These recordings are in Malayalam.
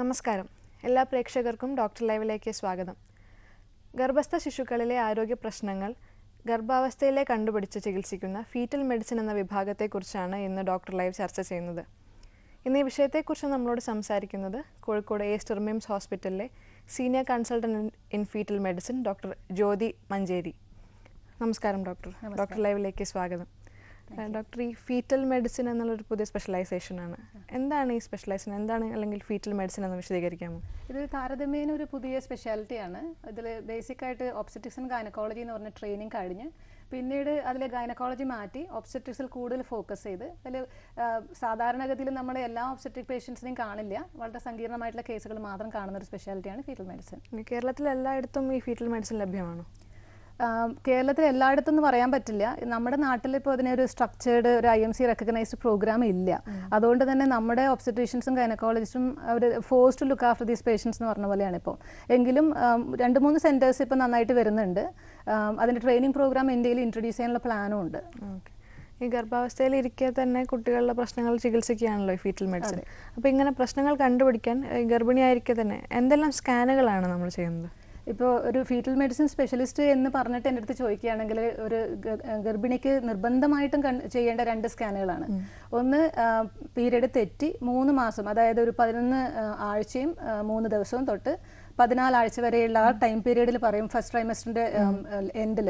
നമസ്കാരം. എല്ലാ പ്രേക്ഷകർക്കും ഡോക്ടർ ലൈവിലേക്ക് സ്വാഗതം. ഗർഭസ്ഥ ശിശുക്കളിലെ ആരോഗ്യ പ്രശ്നങ്ങൾ ഗർഭാവസ്ഥയിലെ കണ്ടുപിടിച്ച് ചികിത്സിക്കുന്ന ഫീറ്റൽ മെഡിസിൻ എന്ന വിഭാഗത്തെക്കുറിച്ചാണ് ഇന്ന് ഡോക്ടർ ലൈവ് ചർച്ച ചെയ്യുന്നത്. ഇന്ന് ഈ വിഷയത്തെക്കുറിച്ച് നമ്മളോട് സംസാരിക്കുന്നത് കോഴിക്കോട് എ സ്റ്റെർമിംസ് ഹോസ്പിറ്റലിലെ senior consultant in fetal medicine doctor Jyothi Manjeri. നമസ്കാരം ഡോക്ടർ. ഡോക്ടർ ലൈവിലേക്ക് സ്വാഗതം. ഡോക്ടർ ഈ ഫീറ്റൽ മെഡിസിൻ എന്നുള്ളൊരു പുതിയ സ്പെഷ്യലൈസേഷൻ ആണ്. എന്താണ് ഈ സ്പെഷ്യലൈസേഷൻ എന്താണ് അല്ലെങ്കിൽ ഫീറ്റൽ മെഡിസിൻ എന്ന് വിശദീകരിക്കാമോ? ഇത് താരതമ്യേന ഒരു പുതിയ സ്പെഷ്യാലിറ്റിയാണ് ഇതിൽ ബേസിക് ആയിട്ട് ഒബ്സ്റ്ററ്റിക്സ് ആൻഡ് ഗൈനക്കോളജി എന്ന് പറഞ്ഞ ട്രെയിനിങ് കഴിഞ്ഞ് പിന്നീട് അതിലെ ഗൈനക്കോളജി മാറ്റി ഒബ്സ്റ്ററ്റിക്സിൽ കൂടുതൽ ഫോക്കസ് ചെയ്ത് അതിൽ സാധാരണഗതിയിൽ നമ്മൾ എല്ലാ ഒബ്സ്റ്ററ്റിക് പേഷ്യൻസിനെയും കാണില്ല. വളരെ സങ്കീർണമായിട്ടുള്ള കേസുകൾ മാത്രം കാണുന്ന ഒരു സ്പെഷ്യാലിറ്റിയാണ് ഫീറ്റൽ മെഡിസിൻ കേരളത്തിൽ എല്ലായിടത്തും ഈ ഫീറ്റൽ മെഡിസിൻ ലഭ്യമാണോ? കേരളത്തിൽ എല്ലായിടത്തും എന്ന് പറയാൻ പറ്റില്ല. നമ്മുടെ നാട്ടിൽ ഇപ്പോൾ അതിനൊരു സ്ട്രക്ചേർഡ് ഒരു I M C recognised programme ഇല്ല. അതുകൊണ്ട് തന്നെ നമ്മുടെ ഒബ്സ്റ്റട്രീഷ്യൻസും ഗൈനക്കോളജിസ്റ്റും അവർ force to look after these patients എന്ന് പറഞ്ഞ പോലെയാണ് ഇപ്പോൾ എങ്കിലും രണ്ട് മൂന്ന് സെന്റേഴ്സ് ഇപ്പോൾ നന്നായിട്ട് വരുന്നുണ്ട്. അതിന്റെ ട്രെയിനിങ് പ്രോഗ്രാം ഇന്ത്യയിൽ ഇൻട്രൊഡ്യൂസ് ചെയ്യാനുള്ള പ്ലാനും ഉണ്ട്. ഈ ഗർഭാവസ്ഥയിൽ ഇരിക്കെ തന്നെ കുട്ടികളുടെ പ്രശ്നങ്ങൾ ചികിത്സിക്കുകയാണല്ലോ ഈ ഫീറ്റൽ മെഡിസിൻ അപ്പോൾ ഇങ്ങനെ പ്രശ്നങ്ങൾ കണ്ടുപിടിക്കാൻ ഗർഭിണിയായിരിക്കെ തന്നെ എന്തെല്ലാം സ്കാനുകളാണ് നമ്മൾ ചെയ്യുന്നത്? ഇപ്പോൾ ഒരു ഫീറ്റൽ മെഡിസിൻ സ്പെഷ്യലിസ്റ്റ് എന്ന് പറഞ്ഞിട്ട് എന്റെ അടുത്ത് ചോദിക്കുകയാണെങ്കിൽ ഒരു ഗർഭിണിക്ക് നിർബന്ധമായിട്ടും ചെയ്യേണ്ട രണ്ട് സ്കാനുകളാണ്. ഒന്ന് പീരീഡ് തെറ്റി മൂന്ന് മാസം അതായത് ഒരു പതിനൊന്ന് ആഴ്ചയും മൂന്ന് ദിവസവും തൊട്ട് പതിനാലാഴ്ച വരെയുള്ള ആ ടൈം പീരീഡിൽ പറയും ഫസ്റ്റ് ട്രൈമസ്റ്ററിന്റെ എൻഡിൽ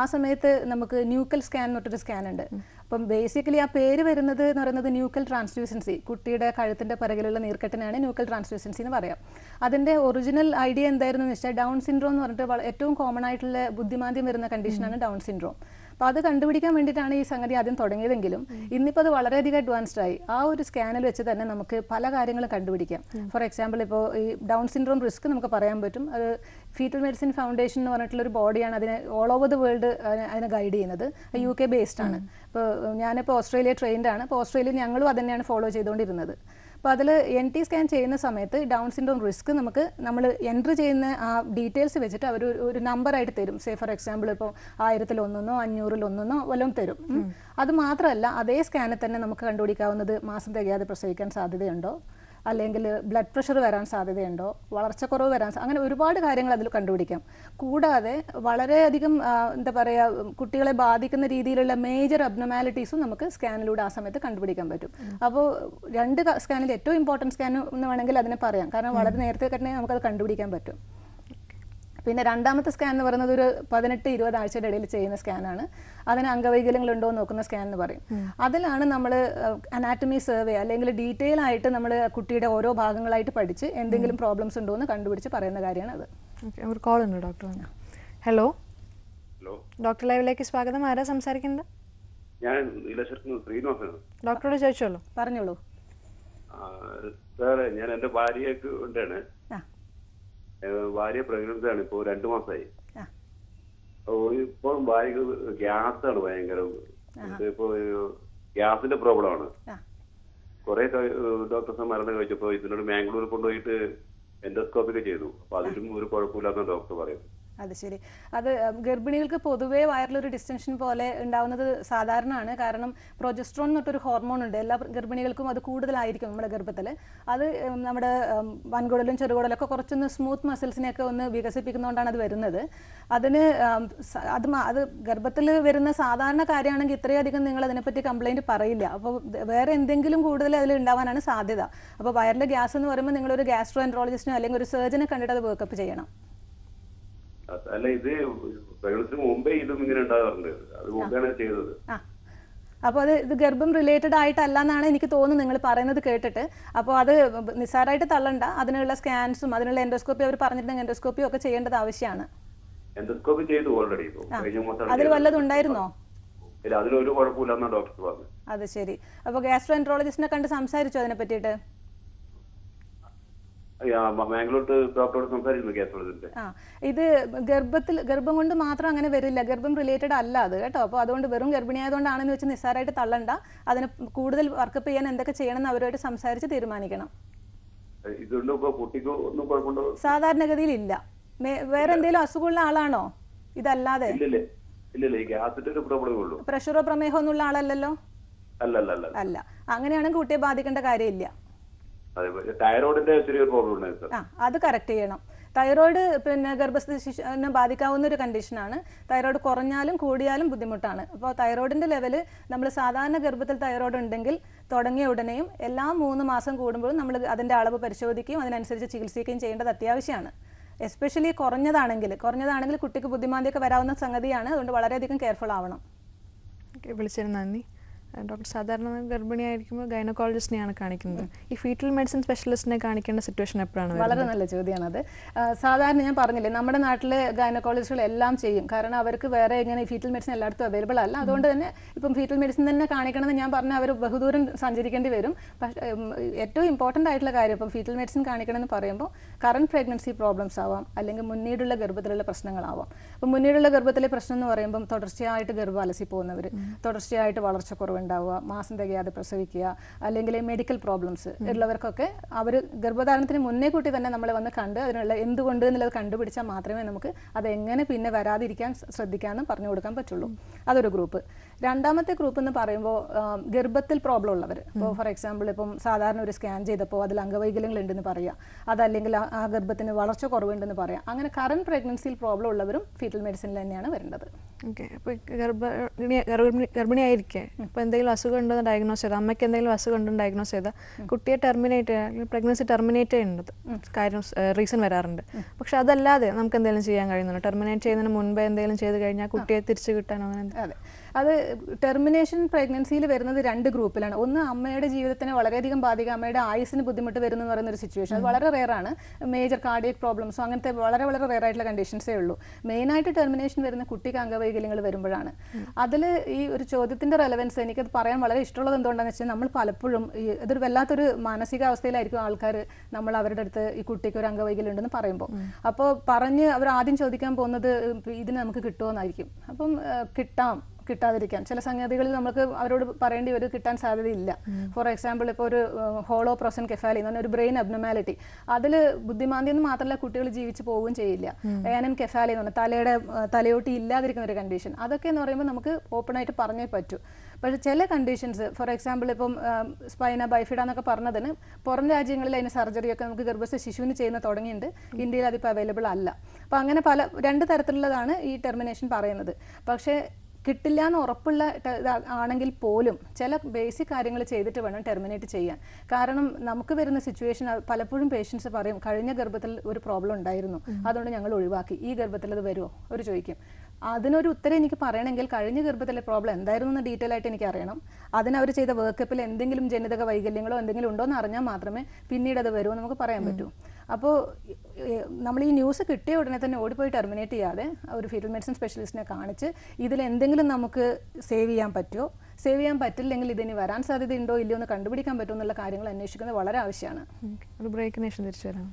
ആ സമയത്ത് നമുക്ക് ന്യൂക്കൽ സ്കാൻ എന്ന് പറഞ്ഞൊരു സ്കാൻ ഉണ്ട്. അപ്പം ബേസിക്കലി ആ പേര് വരുന്നത് എന്ന് പറയുന്നത് ന്യൂക്കൽ ട്രാൻസ്ഡ്യൂസൻസി കുട്ടിയുടെ കഴുത്തിന്റെ പിറകിലുള്ള നീർക്കെട്ടിനാണ് ന്യൂക്കൽ ട്രാൻസ്ഡ്യൂസൻസി എന്ന് പറയാം. അതിന്റെ ഒറിജിനൽ ഐഡിയ എന്തായിരുന്നു എന്ന് വെച്ചാൽ ഡൗൺ സിൻഡ്രോം എന്ന് പറഞ്ഞിട്ട് ഏറ്റവും കോമൺ ആയിട്ടുള്ള ബുദ്ധിമാന്ദ്യം വരുന്ന കണ്ടീഷനാണ് ഡൗൺ സിൻഡ്രോം. അപ്പോൾ അത് കണ്ടുപിടിക്കാൻ വേണ്ടിയിട്ടാണ് ഈ സംഗതി ആദ്യം തുടങ്ങിയതെങ്കിലും ഇന്നിപ്പോൾ അത് വളരെയധികം അഡ്വാൻസ്ഡ് ആയി. ആ ഒരു സ്കാനിൽ വെച്ച് തന്നെ നമുക്ക് പല കാര്യങ്ങളും കണ്ടുപിടിക്കാം. ഫോർ എക്സാമ്പിൾ ഇപ്പോൾ ഈ ഡൗൺ സിൻഡ്രോം റിസ്ക് നമുക്ക് പറയാൻ പറ്റും. അത് ഫീറ്റൽ മെഡിസിൻ ഫൗണ്ടേഷൻ എന്ന് പറഞ്ഞിട്ടുള്ള ഒരു ബോഡിയാണ് അതിനെ ഓൾ ഓവർ ദ വേൾഡ് അതിനെ ഗൈഡ് ചെയ്യുന്നത്. യു കെ ബേസ്ഡ് ആണ്. ഇപ്പോൾ ഞാനിപ്പോൾ ഓസ്ട്രേലിയ ട്രെയിൻഡ് ആണ്. അപ്പോൾ ഓസ്ട്രേലിയ ഞങ്ങളും അത് തന്നെയാണ് ഫോളോ ചെയ്തുകൊണ്ടിരുന്നത്. അപ്പോൾ അതിൽ എൻ ടി സ്കാൻ ചെയ്യുന്ന സമയത്ത് ഡൗൺ സിൻഡ്രോം റിസ്ക് നമുക്ക് നമ്മൾ എൻട്രി ചെയ്യുന്ന ആ ഡീറ്റെയിൽസ് വെച്ചിട്ട് അവർ ഒരു- ഒരു നമ്പറായിട്ട് തരും. സേ ഫോർ എക്സാമ്പിൾ ഇപ്പോൾ ആയിരത്തിൽ ഒന്നൊന്നോ അഞ്ഞൂറിൽ ഒന്നൊന്നോ വല്ലതും തരും അത് മാത്രമല്ല അതേ സ്കാനിൽ തന്നെ നമുക്ക് കണ്ടുപിടിക്കാവുന്നത് മാസം തികയാതെ പ്രസവിക്കാൻ സാധ്യതയുണ്ടോ? അല്ലെങ്കിൽ ബ്ലഡ് പ്രഷർ വരാൻ സാധ്യതയുണ്ടോ? വളർച്ചക്കുറവ് വരാൻ അങ്ങനെ ഒരുപാട് കാര്യങ്ങൾ അതിൽ കണ്ടുപിടിക്കാം. കൂടാതെ വളരെയധികം എന്താ പറയുക കുട്ടികളെ ബാധിക്കുന്ന രീതിയിലുള്ള മേജർ അബ്നോമാലിറ്റീസും നമുക്ക് സ്കാനിലൂടെ ആ സമയത്ത് കണ്ടുപിടിക്കാൻ പറ്റും. അപ്പോൾ രണ്ട് സ്കാനിൽ ഏറ്റവും ഇമ്പോർട്ടന്റ് സ്കാൻ എന്ന് വേണമെങ്കിൽ അതിനെ പറയാം. കാരണം വളരെ നേരത്തെ തന്നെ നമുക്കത് കണ്ടുപിടിക്കാൻ പറ്റും. പിന്നെ രണ്ടാമത്തെ സ്കാൻ എന്ന് പറയുന്നത് ഒരു പതിനെട്ട് ഇരുപത് ആഴ്ചയുടെ ഇടയിൽ ചെയ്യുന്ന സ്കാനാണ് അതിന് അംഗവൈകല്യങ്ങൾ ഉണ്ടോ എന്ന് നോക്കുന്ന സ്കാൻ എന്ന് പറയും. അതിലാണ് നമ്മൾ അനാറ്റമി സർവേ അല്ലെങ്കിൽ ഡീറ്റെയിൽ ആയിട്ട് നമ്മൾ കുട്ടിയുടെ ഓരോ ഭാഗങ്ങളായിട്ട് പഠിച്ച് എന്തെങ്കിലും പ്രോബ്ലംസ് ഉണ്ടോ എന്ന് കണ്ടുപിടിച്ച് പറയുന്ന കാര്യമാണ് അത്. ഒരു കോൾ ഉണ്ട് ഡോക്ടർ ഹലോ ഹലോ ഡോക്ടർ ലൈവിലേക്ക് സ്വാഗതം. ആരാ സംസാരിക്കുന്നത്? ഞാൻ ഡോക്ടറോട് ചോദിച്ചോളൂ. പറഞ്ഞോളൂ. സാറേ ഞാൻ എന്റെ ഭാര്യയൊക്കെ ഏഹ് ഭാര്യ പ്രഗ്നൻസി ആണ് ഇപ്പൊ രണ്ടു മാസമായി ആ. ഇപ്പോൾ ഭാര്യക്ക് ആണ് ഭയങ്കര ഇപ്പൊ ഗ്യാസിന്റെ പ്രോബ്ലം ആണ് കൊറേ ഡോക്ടർസ് മരണം കഴിച്ചപ്പോ ഇതിനോട് മാംഗ്ലൂർ കൊണ്ടുപോയിട്ട് എൻഡോസ്കോപ്പി ഒക്കെ ചെയ്തു. അപ്പൊ അതിലും ഒരു കുഴപ്പമില്ലാന്ന് ഡോക്ടർ പറയുന്നു അത് ശരി. അത് ഗർഭിണികൾക്ക് പൊതുവേ വയറിലൊരു ഡിസ്റ്റൻഷൻ പോലെ ഉണ്ടാവുന്നത് സാധാരണമാണ് കാരണം പ്രൊജസ്ട്രോൺ എന്നൊട്ടൊരു ഹോർമോൺ ഉണ്ട്. എല്ലാ ഗർഭിണികൾക്കും അത് കൂടുതലായിരിക്കും നമ്മുടെ ഗർഭത്തിൽ അത് നമ്മുടെ വൻകുടലും ചെറുകുടലും ഒക്കെ കുറച്ചൊന്ന് സ്മൂത്ത് മസിൽസിനെയൊക്കെ ഒന്ന് വികസിപ്പിക്കുന്നതുകൊണ്ടാണ് അത് വരുന്നത്. അതിന് അത് അത് ഗർഭത്തിൽ വരുന്ന സാധാരണ കാര്യമാണെങ്കിൽ ഇത്രയധികം നിങ്ങൾ അതിനെപ്പറ്റി കംപ്ലൈന്റ് പറയില്ല അപ്പോൾ വേറെ എന്തെങ്കിലും കൂടുതൽ അതിൽ ഉണ്ടാവാനാണ് സാധ്യത. അപ്പോൾ വയറിലെ ഗ്യാസ് എന്ന് പറയുമ്പോൾ നിങ്ങളൊരു ഗ്യാസ്ട്രോ എൻട്രോളജിസ്റ്റിനോ അല്ലെങ്കിൽ ഒരു സർജനെ കണ്ടിട്ട് അത് വർക്കപ്പ് ചെയ്യണം. അല്ല ഇത് പ്രകടനത്തിന് മുമ്പേ ഇതും ഇങ്ങനെ ഉണ്ടാകാറുണ്ട്. അത് മുമ്പാണ് ചെയ്തത്. അപ്പോൾ അത് ഇത് ഗർഭം റിലേറ്റഡ് ആയിട്ടല്ല എന്നാണ് എനിക്ക് തോന്നുന്നത് നിങ്ങൾ പറയുന്നത് കേട്ടിട്ട്. അപ്പോൾ അത് നിസ്സാരമായിട്ട് തള്ളണ്ട. അതിനുള്ള സ്കാൻസും അതിനുള്ള എൻഡോസ്കോപ്പി അവർ പറഞ്ഞിട്ടുണ്ടെങ്കിൽ എൻഡോസ്കോപ്പിയും ഒക്കെ ചെയ്യേണ്ടത് ആവശ്യമാണ്. എൻഡോസ്കോപ്പി ചെയ്തു ഓൾറെഡി അതിൽ വല്ലതും ഉണ്ടായിരുന്നോ അതിലൊരു കുഴപ്പമില്ലെന്നാണ് ഡോക്ടർ പറഞ്ഞത്. അത് ശരി. അപ്പോൾ ഗ്യാസ്ട്രോ എൻട്രോളജിസ്റ്റിനെ കണ്ട് സംസാരിച്ചോ അതിനെ പറ്റിയിട്ട് ആ, മാംഗ്ലൂർ ഡോക്ടറോട് സംസാരിക്കുന്നു ഗ്യാസ് ആ ഇത് ഗർഭത്തിൽ ഗർഭം കൊണ്ട് മാത്രം അങ്ങനെ വരില്ല. ഗർഭം റിലേറ്റഡ് അല്ല അത് കേട്ടോ. അപ്പോൾ അതുകൊണ്ട് വെറും ഗർഭിണിയായതുകൊണ്ടാണെന്ന് വെച്ച് നിസ്സാരമായിട്ട് തള്ളണ്ട. അതിന് കൂടുതൽ വർക്കപ്പ് ചെയ്യാൻ എന്തൊക്കെ ചെയ്യണമെന്ന് അവരുമായിട്ട് സംസാരിച്ച് തീരുമാനിക്കണം. സാധാരണഗതിയിൽ ഇല്ല. വേറെ എന്തെങ്കിലും അസുഖമുള്ള ആളാണോ? ഇതല്ലാതെ? പ്രഷറോ പ്രമേഹമോ ഒന്നുള്ള ആളല്ലല്ലോ? അല്ല. അങ്ങനെയാണെങ്കിൽ കുട്ടിയെ ബാധിക്കേണ്ട കാര്യമില്ല. അതേപോലെ തൈറോയിഡിന്റെ ചെറിയൊരു പ്രോബ്ലം ഉണ്ടായിരുന്നു ആ അത് കറക്റ്റ് ചെയ്യണം. തൈറോയിഡ് പിന്നെ ഗർഭസ്ഥ ശിശുവിനെ ബാധിക്കാവുന്ന ഒരു കണ്ടീഷനാണ് തൈറോയിഡ് കുറഞ്ഞാലും കൂടിയാലും ബുദ്ധിമുട്ടാണ്. അപ്പോൾ തൈറോയിഡിന്റെ ലെവൽ നമ്മൾ സാധാരണ ഗർഭത്തിൽ തൈറോയിഡ് ഉണ്ടെങ്കിൽ തുടങ്ങിയ ഉടനെയും എല്ലാ മൂന്ന് മാസം കൂടുമ്പോഴും നമ്മൾ അതിന്റെ അളവ് പരിശോധിക്കുകയും അതിനനുസരിച്ച് ചികിത്സിക്കുകയും ചെയ്യേണ്ടത് അത്യാവശ്യമാണ്. എസ്പെഷ്യലി കുറഞ്ഞതാണെങ്കിൽ കുറഞ്ഞതാണെങ്കിൽ കുട്ടിക്ക് ബുദ്ധിമാന്തിയൊക്കെ വരാവുന്ന സംഗതിയാണ്. അതുകൊണ്ട് വളരെയധികം കെയർഫുൾ ആവണം. വിളിച്ചതിന് നന്ദി. ഡോക്ടർ സാധാരണ ഗർഭിണിയായിരിക്കുമ്പോൾ ഗൈനക്കോളജിസ്റ്റിനെയാണ് കാണിക്കുന്നത്. ഈ ഫീറ്റൽ മെഡിസിൻ സ്പെഷ്യലിസ്റ്റിനെ കാണിക്കേണ്ട സിറ്റുവേഷൻ എപ്പോഴാണ് വളരെ നല്ല ചോദ്യമാണ് അത് സാധാരണ ഞാൻ പറഞ്ഞില്ലേ നമ്മുടെ നാട്ടിലെ ഗൈനക്കോളജിസ്റ്റുകൾ എല്ലാം ചെയ്യും. കാരണം അവർക്ക് വേറെ ഇങ്ങനെ ഫീറ്റൽ മെഡിസിൻ എല്ലായിടത്തും അവൈലബിൾ അല്ല. അതുകൊണ്ട് തന്നെ ഇപ്പം ഫീറ്റൽ മെഡിസിൻ തന്നെ കാണിക്കണമെന്ന് ഞാൻ പറഞ്ഞാൽ അവർ ബഹുദൂരം സഞ്ചരിക്കേണ്ടി വരും. പക്ഷേ ഏറ്റവും ഇമ്പോർട്ടന്റ് ആയിട്ടുള്ള കാര്യം ഇപ്പം ഫീറ്റൽ മെഡിസിൻ കാണിക്കണമെന്ന് പറയുമ്പോൾ കറണ്ട് പ്രഗ്നൻസി പ്രോബ്ലംസ് ആവാം അല്ലെങ്കിൽ മുന്നീടുള്ള ഗർഭത്തിലുള്ള പ്രശ്നങ്ങളാവാം. അപ്പം മുന്നീടുള്ള ഗർഭത്തിലെ പ്രശ്നം എന്ന് പറയുമ്പം തുടർച്ചയായിട്ട് ഗർഭം അലസി പോകുന്നവർ തുടർച്ചയായിട്ട് വളർച്ചക്കുറവുണ്ടാവുക മാസം തികയാതെ പ്രസവിക്കുക അല്ലെങ്കിൽ മെഡിക്കൽ പ്രോബ്ലംസ് ഉള്ളവർക്കൊക്കെ അവർ ഗർഭധാരണത്തിന് മുന്നേ കൂട്ടി തന്നെ നമ്മളെ വന്ന് കണ്ട് അതിനുള്ള എന്തുകൊണ്ട് എന്നുള്ളത് കണ്ടുപിടിച്ചാൽ മാത്രമേ നമുക്ക് അത് എങ്ങനെ പിന്നെ വരാതിരിക്കാൻ ശ്രദ്ധിക്കാമെന്നും പറഞ്ഞു കൊടുക്കാൻ പറ്റുള്ളൂ. അതൊരു ഗ്രൂപ്പ് രണ്ടാമത്തെ ഗ്രൂപ്പ് എന്ന് പറയുമ്പോൾ ഗർഭത്തിൽ പ്രോബ്ലം ഉള്ളവർ ഇപ്പോൾ ഫോർ എക്സാമ്പിൾ ഇപ്പം സാധാരണ ഒരു സ്കാൻ ചെയ്തപ്പോൾ അതിൽ അംഗവൈകല്യങ്ങൾ ഉണ്ടെന്ന് പറയാം അതല്ലെങ്കിൽ ആ- ആ ഗർഭത്തിന് വളർച്ച കുറവുണ്ടെന്ന് പറയാം അങ്ങനെ കറണ്ട് പ്രഗ്നൻസിയിൽ പ്രോബ്ലം ഉള്ളവരും ഫീറ്റൽ മെഡിസിനിൽ തന്നെയാണ് വരേണ്ടത്. ഓക്കെ. അപ്പോൾ ഗർഭിണി ഗർഭിണി ഗർഭിണിയായിരിക്കെ. ഇപ്പോൾ എന്തെങ്കിലും അസുഖം ഉണ്ടോ എന്ന് ഡയഗ്നോസ് ചെയ്താൽ അമ്മയ്ക്ക് എന്തെങ്കിലും അസുഖം ഉണ്ടോ ഡയഗ്നോസ് ചെയ്താൽ കുട്ടിയെ ടെർമിനേറ്റ് അല്ലെങ്കിൽ പ്രഗ്നൻസി ടെർമിനേറ്റ് ചെയ്യുന്നത് കാര്യം റീസൺ വരാറുണ്ട്. പക്ഷെ അതല്ലാതെ നമുക്ക് എന്തെങ്കിലും ചെയ്യാൻ കഴിയുന്നുണ്ടോ? ടെർമിനേറ്റ് ചെയ്യുന്നതിന് മുൻപേ എന്തെങ്കിലും ചെയ്ത് കഴിഞ്ഞാൽ കുട്ടിയെ തിരിച്ചു കിട്ടാനോ അങ്ങനെ അതെ ടെർമിനേഷൻ പ്രഗ്നൻസിയിൽ വരുന്നത് രണ്ട് ഗ്രൂപ്പിലാണ് ഒന്ന് അമ്മയുടെ ജീവിതത്തിനെ വളരെയധികം ബാധിക്കുക അമ്മയുടെ ആയുസിന് ബുദ്ധിമുട്ട് വരുന്നു പറയുന്ന ഒരു സിറ്റുവേഷൻ അത് വളരെ റെയറാണ് മേജർ കാർഡിയക് പ്രോബ്ലംസോ അങ്ങനത്തെ വളരെ വളരെ റെയർ ആയിട്ടുള്ള കണ്ടീഷൻസേ ഉള്ളൂ. മെയിനായിട്ട് ടെർമിനേഷൻ വരുന്ന കുട്ടിക്ക് അംഗവൈകല്യങ്ങൾ വരുമ്പോഴാണ്. അതിൽ ഈ ഒരു ചോദ്യത്തിന്റെ റെലവൻസ് എനിക്കത് പറയാൻ വളരെ ഇഷ്ടമുള്ളത് എന്തുകൊണ്ടാണെന്ന് വെച്ചാൽ നമ്മൾ പലപ്പോഴും ഈ ഇതൊരു വല്ലാത്തൊരു മാനസികാവസ്ഥയിലായിരിക്കും ആൾക്കാർ നമ്മൾ അവരുടെ അടുത്ത് ഈ കുട്ടിക്ക് ഒരു അംഗവൈകല്യം ഉണ്ടെന്ന് പറയുമ്പോൾ. അപ്പോൾ പറഞ്ഞ് അവർ ആദ്യം ചോദിക്കാൻ പോകുന്നത് ഇതിന് നമുക്ക് കിട്ടുമോ എന്നായിരിക്കും. അപ്പം കിട്ടാം. കിട്ടാതിരിക്കാൻ. ചില സംഗതികളിൽ നമുക്ക് അവരോട് പറയേണ്ടി വരും കിട്ടാൻ സാധ്യതയില്ല. ഫോർ എക്സാമ്പിൾ ഇപ്പോൾ ഒരു ഹോളോ പ്രൊസൻ കെഫാലി എന്ന് പറഞ്ഞ ഒരു ബ്രെയിൻ അബ്നോമാലിറ്റി അതിൽ ബുദ്ധിമാന്തി എന്ന് മാത്രമല്ല കുട്ടികൾ ജീവിച്ച് പോവുകയും ചെയ്യില്ല. ഏനൻ കെഫാലി എന്ന് പറഞ്ഞാൽ തലയുടെ തലയോട്ടി ഇല്ലാതിരിക്കുന്ന ഒരു കണ്ടീഷൻ അതൊക്കെ എന്ന് പറയുമ്പോൾ നമുക്ക് ഓപ്പൺ ആയിട്ട് പറഞ്ഞേ പറ്റൂ. പക്ഷേ ചില കണ്ടീഷൻസ് ഫോർ എക്സാമ്പിൾ ഇപ്പം സ്പൈന ബൈഫിഡ എന്നൊക്കെ പറഞ്ഞതിന് പുറം രാജ്യങ്ങളിൽ അതിന് സർജറിയൊക്കെ നമുക്ക് ഗർഭസ്ഥ ശിശുവിന് ചെയ്യുന്ന തുടങ്ങിയിട്ടുണ്ട് ഇന്ത്യയിൽ അതിപ്പോൾ അവൈലബിൾ അല്ല. അപ്പോൾ അങ്ങനെ പല രണ്ട് തരത്തിലുള്ളതാണ് ഈ ടെർമിനേഷൻ പറയുന്നത്. പക്ഷേ കിട്ടില്ല എന്ന് ഉറപ്പുള്ള ആണെങ്കിൽ പോലും ചില ബേസിക് കാര്യങ്ങൾ ചെയ്തിട്ട് വേണം ടെർമിനേറ്റ് ചെയ്യാൻ. കാരണം നമുക്ക് വരുന്ന സിറ്റുവേഷൻ പലപ്പോഴും പേഷ്യൻസ് പറയും കഴിഞ്ഞ ഗർഭത്തിൽ ഒരു പ്രോബ്ലം ഉണ്ടായിരുന്നു. അതുകൊണ്ട് ഞങ്ങൾ ഒഴിവാക്കി. ഈ ഗർഭത്തിൽ അത് വരുമോ അവർ ചോദിക്കും. അതിനൊരു ഉത്തരം എനിക്ക് പറയണമെങ്കിൽ കഴിഞ്ഞ ഗർഭത്തിലെ പ്രോബ്ലം എന്തായിരുന്നു എന്ന് ഡീറ്റെയിൽ ആയിട്ട് എനിക്ക് അറിയണം അതിനവർ ചെയ്ത വർക്കപ്പിൽ എന്തെങ്കിലും ജനിതക വൈകല്യങ്ങളോ എന്തെങ്കിലും ഉണ്ടോ എന്ന് അറിഞ്ഞാൽ മാത്രമേ പിന്നീട് അത് വരുമോ നമുക്ക് പറയാൻ പറ്റൂ. അപ്പോൾ നമ്മൾ ഈ ന്യൂസ് കിട്ടിയ ഉടനെ തന്നെ ഓടിപ്പോയി ടെർമിനേറ്റ് ചെയ്യാതെ ഒരു ഫീറ്റൽ മെഡിസിൻ സ്പെഷ്യലിസ്റ്റിനെ കാണിച്ച് ഇതിൽ എന്തെങ്കിലും നമുക്ക് സേവ് ചെയ്യാൻ പറ്റുമോ സേവ് ചെയ്യാൻ പറ്റില്ലെങ്കിൽ ഇതിന് വരാൻ സാധ്യതയുണ്ടോ? ഇല്ലയോ എന്ന് കണ്ടുപിടിക്കാൻ പറ്റുമോ എന്നുള്ള കാര്യങ്ങൾ അന്വേഷിക്കുന്നത് വളരെ ആവശ്യമാണ്. ഒരു ബ്രേക്കിന് ശേഷം തിരിച്ചു വരാം.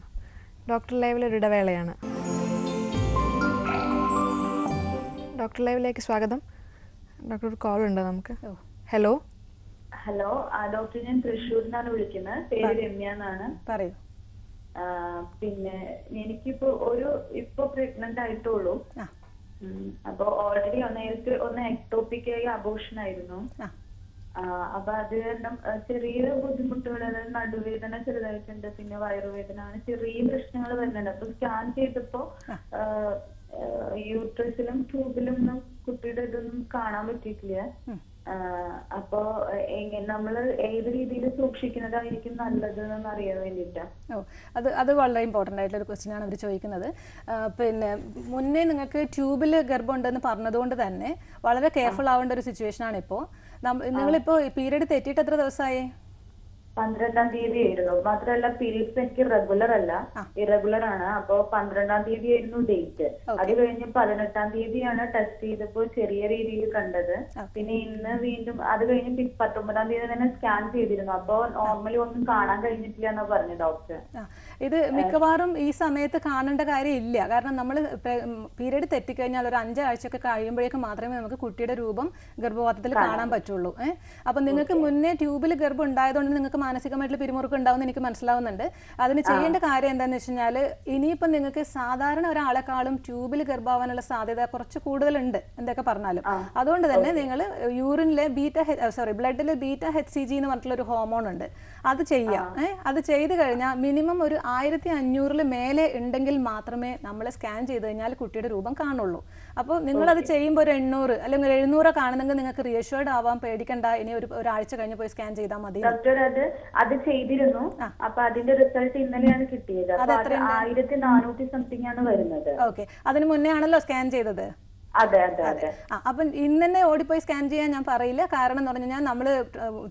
ഡോക്ടർ ലൈവിൽ ഒരു ഇടവേളയാണ്. ഡോക്ടർ ലൈവിലേക്ക് സ്വാഗതം. ഡോക്ടർ ഒരു കോൾ ഉണ്ട് നമുക്ക് ഹലോ? ഹലോ ആ, ഡോക്ടർ ഞാൻ തൃശ്ശൂരിൽ നിന്നാണ് വിളിക്കുന്നത്. പേര് രമ്യ എന്നാണ്. പറയൂ. പിന്നെ എനിക്കിപ്പോ ഒരു ഇപ്പൊ പ്രഗ്നന്റ് ആയിട്ടുള്ളൂ. അപ്പൊ ഓൾറെഡി നേരത്തെ ഒന്ന് എക്ടോപ്പിക് ആയി അബോഷൻ ആയിരുന്നു അപ്പൊ അത് കാരണം ചെറിയ ബുദ്ധിമുട്ടുകൾ അതായത് നടുവേദന ചെറുതായിട്ടുണ്ട് പിന്നെ വയറുവേദന അങ്ങനെ ചെറിയ പ്രശ്നങ്ങൾ വരുന്നുണ്ട്. അപ്പൊ സ്കാൻ ചെയ്തപ്പോ യൂട്രസിലും ട്യൂബിലും ഒന്നും കുട്ടിയുടെ ഇതൊന്നും കാണാൻ പറ്റിയിട്ടില്ല. അപ്പോ നമ്മൾ ഏത് രീതിയിൽ സൂക്ഷിക്കുന്നതായിരിക്കും നല്ലത് എന്ന് അറിയാൻ വേണ്ടിയിട്ടാ. ഓ അത് അത് വളരെ ഇമ്പോർട്ടന്റ് ആയിട്ടുള്ള ഒരു ക്വസ്റ്റ്യൻ ആണ് അവർ ചോദിക്കുന്നത്. പിന്നെ മുന്നേ നിങ്ങൾക്ക് ട്യൂബിൽ ഗർഭം ഉണ്ടെന്ന് പറഞ്ഞതുകൊണ്ട് തന്നെ വളരെ കെയർഫുൾ ആവേണ്ട ഒരു സിറ്റുവേഷൻ ആണ് ഇപ്പോൾ നിങ്ങളിപ്പോൾ പീരീഡ് തെറ്റിയിട്ട് എത്ര ദിവസമായി പന്ത്രണ്ടാം തീയതി ആയിരുന്നു മാത്രമല്ല പീരീഡ്സ് എനിക്ക് റെഗുലർ അല്ല. ഇറഗുലർ ആണ്. അപ്പൊ പന്ത്രണ്ടാം തീയതി ആയിരുന്നു ഡേറ്റ് അത് കഴിഞ്ഞ് പതിനെട്ടാം തീയതിയാണ് ടെസ്റ്റ് ചെയ്തപ്പോൾ ചെറിയ രീതിയിൽ കണ്ടത്. പിന്നെ ഇന്ന് വീണ്ടും അത് കഴിഞ്ഞ് പത്തൊമ്പതാം തീയതി തന്നെ സ്കാൻ ചെയ്തിരുന്നു. അപ്പൊ നോർമലി ഒന്നും കാണാൻ കഴിഞ്ഞിട്ടില്ല എന്നാ പറഞ്ഞു ഡോക്ടർ ഇത് മിക്കവാറും ഈ സമയത്ത് കാണേണ്ട കാര്യമില്ല കാരണം നമ്മൾ പീരീഡ് തെറ്റിക്കഴിഞ്ഞാൽ ഒരു അഞ്ചാഴ്ചയൊക്കെ കഴിയുമ്പോഴേക്കും മാത്രമേ നമുക്ക് കുട്ടിയുടെ രൂപം ഗർഭപാത്രത്തിൽ കാണാൻ പറ്റുള്ളൂ. ഏഹ് അപ്പൊ നിങ്ങൾക്ക് മുന്നേ ട്യൂബിൽ ഗർഭം ഉണ്ടായതുകൊണ്ട് നിങ്ങൾക്ക് മാനസികമായിട്ടുള്ള പിരിമുറുക്കം ഉണ്ടാവുമെന്ന് എനിക്ക് മനസ്സിലാവുന്നുണ്ട്. അതിന് ചെയ്യേണ്ട കാര്യം എന്താണെന്ന് വെച്ച് കഴിഞ്ഞാൽ ഇനിയിപ്പം നിങ്ങൾക്ക് സാധാരണ ഒരാളെക്കാളും ട്യൂബിൽ ഗർഭാവാനുള്ള സാധ്യത കുറച്ച് കൂടുതലുണ്ട് എന്തൊക്കെ പറഞ്ഞാലും. അതുകൊണ്ട് തന്നെ നിങ്ങൾ യൂറിനിലെ ബീറ്റ സോറി ബ്ലഡിലെ ബീറ്റ ഹെച്ച് സി ജി എന്ന് പറഞ്ഞിട്ടുള്ള ഒരു ഹോമോൺ ഉണ്ട്. അത് ചെയ്യാം. അത് ചെയ്ത് കഴിഞ്ഞാൽ മിനിമം ഒരു ആയിരത്തി അഞ്ഞൂറിൽ മേലെ ഉണ്ടെങ്കിൽ മാത്രമേ നമ്മൾ സ്കാൻ ചെയ്ത് കഴിഞ്ഞാൽ കുട്ടിയുടെ രൂപം കാണുള്ളൂ. അപ്പോൾ നിങ്ങളത് ചെയ്യുമ്പോൾ ഒരു എണ്ണൂറ് അല്ലെങ്കിൽ എഴുന്നൂറ് കാണുന്നെങ്കിൽ നിങ്ങൾക്ക് റിയഷ്വേർഡ് ആവാൻ പേടിക്കണ്ട. ഇനി ഒരു ഒരാഴ്ച കഴിഞ്ഞ് പോയി സ്കാൻ ചെയ്താൽ മതി. ഡോക്ടർ അത് അത് ചെയ്തിരുന്നു. അപ്പൊ അതിന്റെ റിസൾട്ട് ഇന്നലെയാണ് കിട്ടിയത്. അത് ആയിരത്തി നാനൂറ്റി സംതിങ് ആണ് വരുന്നത്. ഓക്കെ അതിന് മുന്നേ ആണല്ലോ സ്കാൻ ചെയ്തത്? അപ്പം ഇന്ന് തന്നെ ഓടിപ്പോയി സ്കാൻ ചെയ്യാൻ ഞാൻ പറയില്ല. കാരണം എന്ന് പറഞ്ഞു കഴിഞ്ഞാൽ നമ്മൾ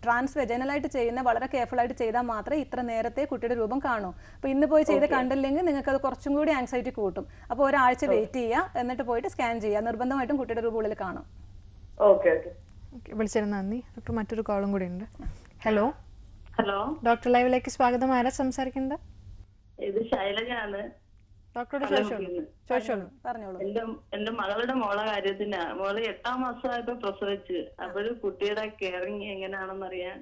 ട്രാൻസ് വെജനലായിട്ട് ചെയ്യുന്ന വളരെ കെയർഫുൾ ആയിട്ട് ചെയ്താൽ മാത്രമേ ഇത്ര നേരത്തെ കുട്ടിയുടെ രൂപം കാണൂ. അപ്പൊ ഇന്ന് പോയി ചെയ്ത് കണ്ടില്ലെങ്കിൽ നിങ്ങൾക്ക് അത് കുറച്ചും കൂടി ആങ്സൈറ്റി കൂട്ടും. അപ്പോൾ ഒരാഴ്ച വെയിറ്റ് ചെയ്യുക എന്നിട്ട് പോയിട്ട് സ്കാൻ ചെയ്യുക നിർബന്ധമായിട്ടും കുട്ടിയുടെ രൂപം ഉള്ളിൽ കാണും. വിളിച്ചത് ഓക്കെ. ഓക്കെ വിളിച്ചതിന് നന്ദി. ഡോക്ടർ മറ്റൊരു കോളും കൂടി ഉണ്ട്. ഹലോ. ഹലോ. ഡോക്ടർ ലൈവിലേക്ക് സ്വാഗതം. ആരാ സംസാരിക്കുന്നത്? ഇത് ശൈലജാണ് ഡോക്ടറോട് ചോദിച്ചോളൂ. ചോദിച്ചോളൂ. പറഞ്ഞോളൂ. എന്റെ എന്റെ മകളുടെ മോളെ കാര്യത്തിനാ മോൾ എട്ടാം മാസമായപ്പോ പ്രസവിച്ച്. അപ്പോഴും കുട്ടിയുടെ കെയറിങ് എങ്ങനെയാണെന്ന് അറിയാൻ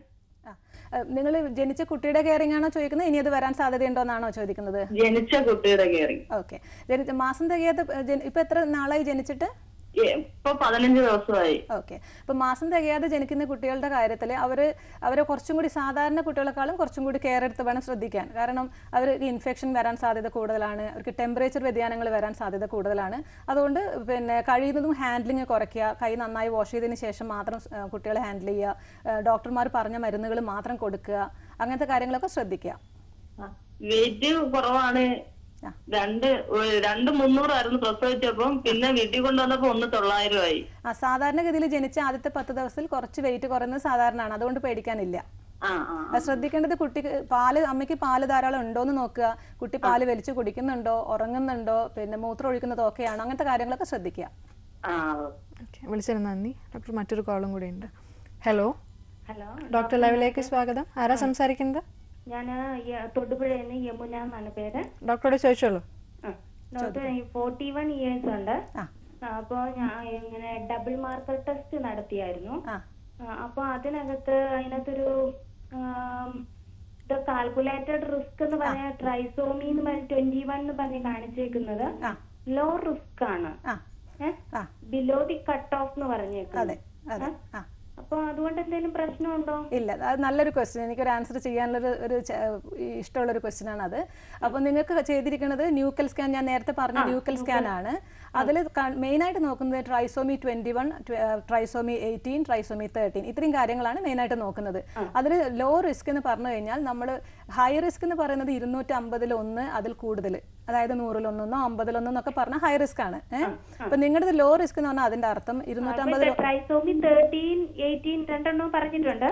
നിങ്ങൾ ജനിച്ച കുട്ടിയുടെ കെയറിംഗ് ആണോ ചോദിക്കുന്നത്? ഇനി അത് വരാൻ സാധ്യതയുണ്ടോ എന്നാണോ ചോദിക്കുന്നത്? ജനിച്ച കുട്ടിയുടെ കെയറിംഗ് ഓക്കെ. മാസം തികയാത്ത ഇപ്പൊ എത്ര നാളായി ജനിച്ചിട്ട്? ഇപ്പൊ പതിനഞ്ച് ദിവസമായി. ഓക്കെ. മാസം തികയാതെ ജനിക്കുന്ന കുട്ടികളുടെ കാര്യത്തിൽ അവർ അവരെ കുറച്ചും കൂടി സാധാരണ കുട്ടികളെക്കാളും കുറച്ചും കൂടി കെയർ എടുത്ത് വേണം ശ്രദ്ധിക്കാൻ. കാരണം അവർക്ക് ഇൻഫെക്ഷൻ വരാൻ സാധ്യത കൂടുതലാണ് അവർക്ക് ടെമ്പറേച്ചർ വ്യതിയാനങ്ങൾ വരാൻ സാധ്യത കൂടുതലാണ്. അതുകൊണ്ട് പിന്നെ കഴിയുന്നതും ഹാൻഡ്ലിങ് കുറയ്ക്കുക കൈ നന്നായി വാഷ് ചെയ്തതിന് ശേഷം മാത്രം കുട്ടികളെ ഹാൻഡിൽ ചെയ്യുക ഡോക്ടർമാർ പറഞ്ഞ മരുന്നുകൾ മാത്രം കൊടുക്കുക അങ്ങനത്തെ കാര്യങ്ങളൊക്കെ ശ്രദ്ധിക്കുക. വെയിറ്റ് കുറവാണ്. രണ്ട് രണ്ട് മുന്നൂറായിരുന്നു പ്രസവിച്ചപ്പം പിന്നെ വീട്ടിൽ കൊണ്ടുവന്നപ്പോ ഒന്ന് തൊള്ളായിരം ആയി ആ സാധാരണഗതിയിൽ ജനിച്ച ആദ്യത്തെ പത്ത് ദിവസത്തിൽ കുറച്ച് വെയിറ്റ് കുറയുന്നത് സാധാരണയാണ് അതുകൊണ്ട് പേടിക്കാനില്ല. ആ ആ ശ്രദ്ധിക്കേണ്ടത് കുട്ടി പാൽ അമ്മയ്ക്ക് പാൽ ധാരാളം ഉണ്ടോ എന്ന് നോക്കുക. കുട്ടി പാൽ വലിച്ചു കുടിക്കുന്നുണ്ടോ ഉറങ്ങുന്നുണ്ടോ പിന്നെ മൂത്രം ഒഴിക്കുന്നത് ഓക്കെയാണോ അങ്ങനത്തെ കാര്യങ്ങളൊക്കെ ശ്രദ്ധിക്കുക. ആ. ഓക്കെ വിളിച്ചതിന് നന്ദി. ഡോക്ടർ മറ്റൊരു കോളും കൂടി ഉണ്ട്. ഹലോ? ഹലോ ഡോക്ടർ ലൈവിലേക്ക് സ്വാഗതം. ആരാ സംസാരിക്കുന്നത്? ഞാൻ തൊടുപുഴയിൽ നിന്ന് യമുന എന്നാണ് പേര്. ഡോക്ടറോട് ചോദിച്ചോളൂ. ഡോക്ടർ ഫോർട്ടി വൺ ഇയേഴ്സ് ഉണ്ട്. അപ്പോ ഞാൻ ഇങ്ങനെ ഡബിൾ മാർക്കർ ടെസ്റ്റ് നടത്തിയായിരുന്നു. അപ്പൊ അതിനകത്ത് അതിനകത്തൊരു കാൽക്കുലേറ്റഡ് റിസ്ക് എന്ന് പറഞ്ഞ ട്രൈസോമി എന്ന് പറഞ്ഞ ട്വന്റി വൺ എന്ന് പറഞ്ഞ് കാണിച്ചേക്കുന്നത് ലോ റിസ്ക് ആണ്. ബിലോ ദി കട്ട് ഓഫ് എന്ന് പറഞ്ഞേക്കുന്നത്. അതുകൊണ്ട് എന്തെങ്കിലും പ്രശ്നമുണ്ടോ? ഇല്ല അത് നല്ലൊരു ക്വസ്റ്റ്യൻ എനിക്കൊരു ആൻസർ ചെയ്യാനുള്ളൊരു ഒരു ഇഷ്ടമുള്ള ഒരു ക്വസ്റ്റ്യൻ ആണ് അത്. അപ്പോൾ നിങ്ങൾക്ക് ചെയ്തിരിക്കുന്നത് ന്യൂക്കൽ സ്കാൻ ഞാൻ നേരത്തെ പറഞ്ഞ ന്യൂക്കൽ സ്കാൻ ആണ്. അതിൽ മെയിനായിട്ട് നോക്കുന്നത് trisomy twenty one trisomy eighteen trisomy thirteen ഇത്രയും കാര്യങ്ങളാണ് മെയിൻ ആയിട്ട് നോക്കുന്നത്. അതിൽ ലോ റിസ്ക് എന്ന് പറഞ്ഞു കഴിഞ്ഞാൽ നമ്മൾ ഹൈ റിസ്ക് എന്ന് പറയുന്നത് ഇരുന്നൂറ്റി അമ്പതിൽ ഒന്ന് അതിൽ കൂടുതൽ അതായത് നൂറിലൊന്നോ അമ്പതിലൊന്നോ എന്നൊക്കെ പറഞ്ഞാൽ ഹൈ റിസ്ക് ആണ് ഏഹ് അപ്പൊ നിങ്ങളുടെ ലോ റിസ്ക് എന്ന് പറഞ്ഞാൽ അതിന്റെ അർത്ഥം ഇരുന്നൂറ്റമ്പത് ട്രൈസോമി തേർട്ടീൻ എയ്റ്റീൻ രണ്ടെണ്ണം പറഞ്ഞിട്ടുണ്ട്.